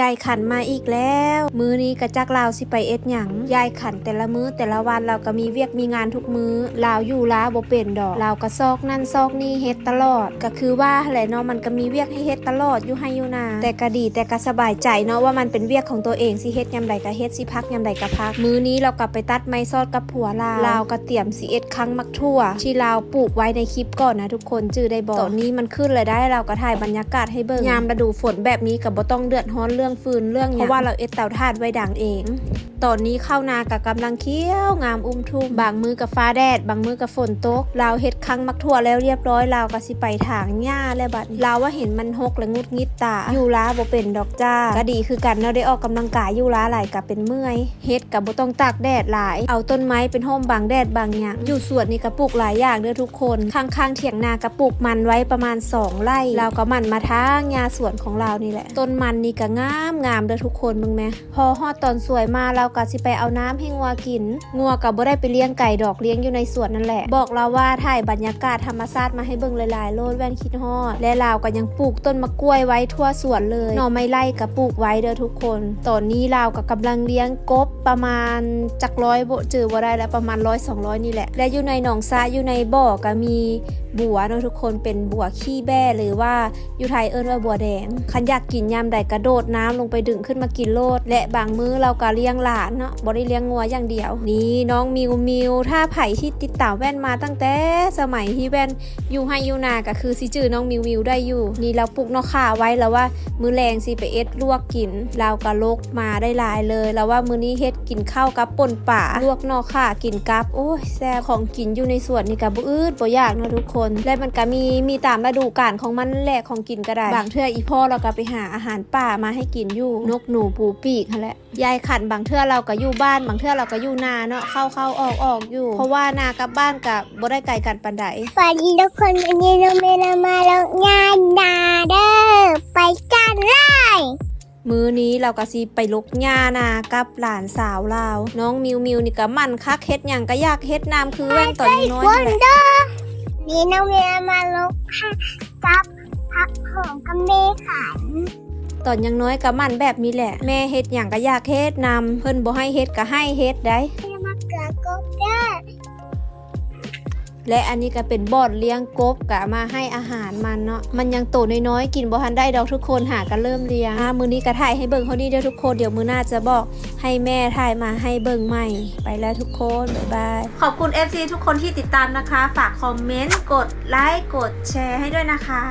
ยายขันมาอีกแล้ว มื้อนี้กระจักลาวสิไปเอ็ดหยังยายขันแต่ละมื้อแต่ละวันเราก็มีเวียกมีงานทุกมื้อลาวอยู่ล้าบ่เป็นดอกลาวก็ซอกนั่นซอกนี่เฮ็ดตลอด ก็คือว่าแหละเนาะมันก็มีเวียกให้เฮ็ดตลอดอยู่ให้อยู่นาแต่ก็ดีแต่ก็สบายใจเนาะว่ามันเป็นเวียกของตัวเองสิเฮ็ดยามใดก็เฮ็ดสิพักยามใดก็พัก มื้อนี้เรากลับไปตัดไม้ซอดกับผัวลาวลาวก็เตรียมสิเอ็ดครั้งมักทั่ว ที่ลาวปลูกไว้ในคลิปก่อนนะทุกคนจื้อได้บอกตอนนี้มันขึ้นเลยได้เราก็ถ่ายบรรยากาศให้เบิ่งยามฤดูฝนแบบนี้ก็บ่ต้องเดือดร้อนเรื่องฟืนเรื่องเพราะว่าเราเอ็ดเตาถ่านไว้ดังเอง ตอนนี้เข้านากับกำลังเคี้ยวงามอุ้มทุ่มบางมือกับฟ้าแดด บางมือกับฝนตกเราเฮ็ดครั้งมักทั่วแล้วเรียบร้อยเราก็สิไปถางหญ้าแล้วบัดเราว่าเห็นมันหกและงุดงิดตาอยู่ล้าบ่เป็นดอกจ้าก็ดีคือกันเนาได้ออกกำลังกายอยู่ล้าหลายกับเป็นเมื่อยเฮ็ดกับบ่ต้องตากแดดหลาย เอาต้นไม้เป็นห่มบางแดดบางหยังอยู่สวนนี่ก็ปลูกหลายอย่างเด้อทุกคนข้างๆเถียงนาก็ปลูกมันไว้ประมาณสองไร่เราก็มันมาทางหญ้าสวนของเรานี่แหละ ต้นมันนี่ก็ง่ามงามเด้อทุกคนมึงแม่พอฮอดตอนสวยมาเราก็สิไปเอาน้ำให้งัวกิน งัวก็บ่ได้ไปเลี้ยงไก่ดอกเลี้ยงอยู่ในสวนนั่นแหละ บอกเราว่าถ่ายบรรยากาศธรรมชาติมาให้เบิ่งหลายๆโลดแว่นคิดฮอด และเราก็ยังปลูกต้นมะกล้วยไว้ทั่วสวนเลยหน่อไม้ไล่ก็ปลูกไว้เด้อทุกคน ตอนนี้เราก็กำลังเลี้ยงกบประมาณจักร้อยบ่จือบ่ได้แล้วประมาณร้อยสองร้อยนี่แหละ และอยู่ในหนองซาอยู่ในบ่อก็มีบัวเนาะทุกคนเป็นบัวขี้แบ้หรือว่าอยู่ไทยเอิ้นว่าบัวแดงคันอยากกินยามใดกระโดดน้ำลงไปดึงขึ้นมากินโลด และบางมื้อเราก็เลี้ยงหลานเนาะบ่ได้เลี้ยงงัวอย่างเดียว นี่น้องมิวมิวถ้าไผ่ที่ติดตามแว่นมาตั้งแต่สมัยที่แว่นอยู่ให้อยู่นาก็คือสิจือน้องมิวมิวได้อยู่ นี่เราปลูกนอกข่าไว้แล้วว่า มื้อแรงสิไปเอ็ดลวกกินเราก็ลกมาได้หลายเลย แล้วว่ามื้อนี้เฮ็ดกินข้าวกับป่นป่าลวกนอกข่ากินกับ โอ้ยแซ่ของกินอยู่ในสวนนี่ก็บ่อืดบ่ยากเนาะทุกคน และมันก็มีมีตามฤดูกาลของมันนั่นแหละของกินก็ได้บางเทื่ออีพ่อเราก็ไปหาอาหารป่ามาให้กินอยู่นกหนูปูปีกนั่นแหละยายขันบางเทื่อเราก็อยู่บ้านบางเทื่อเราก็อยู่นาเนาะเข้าเข้าออกออกอยู่ เพราะว่านากับบ้านกับบ่ได้ไกลกันปานใดสวัสดีทุกคนวันนี้เราไม่ได้มาแล้วงานนาเด้อไปกันเลยมื้อนี้เราก็สิไปลกหญ้านากับหลานสาวเราวน้องมิวมิวนี่ก็มั่นคักเฮ็ดหยังก็อยากเฮ็ดน้ำคือแว่นตอนน้อยวันั่นนแหละเด้อนี่น้องเมียมาลกค่ะกับพักของกับเมขัน ตอนยังน้อยก็มันแบบนี้แหละ แม่เฮ็ดหยังก็อยากเฮ็ดนำเพิ่นบ่ให้เฮ็ดก็ให้เฮ็ดได้มาเกิดกบเด้และอันนี้ก็เป็นบอดเลี้ยงกบกะมาให้อาหารมันเนาะมันยังโตน้อยๆกินบ่ทันได้ดอกทุกคนหากันเริ่มเลี้ยงอ่ามื้อนี้ก็ถ่ายให้เบิ่งเท่านี้เด้อทุกคนเดี๋ยวมื้อหน้าจะบอกให้แม่ถ่ายมาให้เบิ่งใหม่ ไปแล้วทุกคนบ๊ายบายขอบคุณ FC ทุกคนที่ติดตามนะคะ ฝากคอมเมนต์กดไลค์กดแชร์ให้ด้วยนะคะ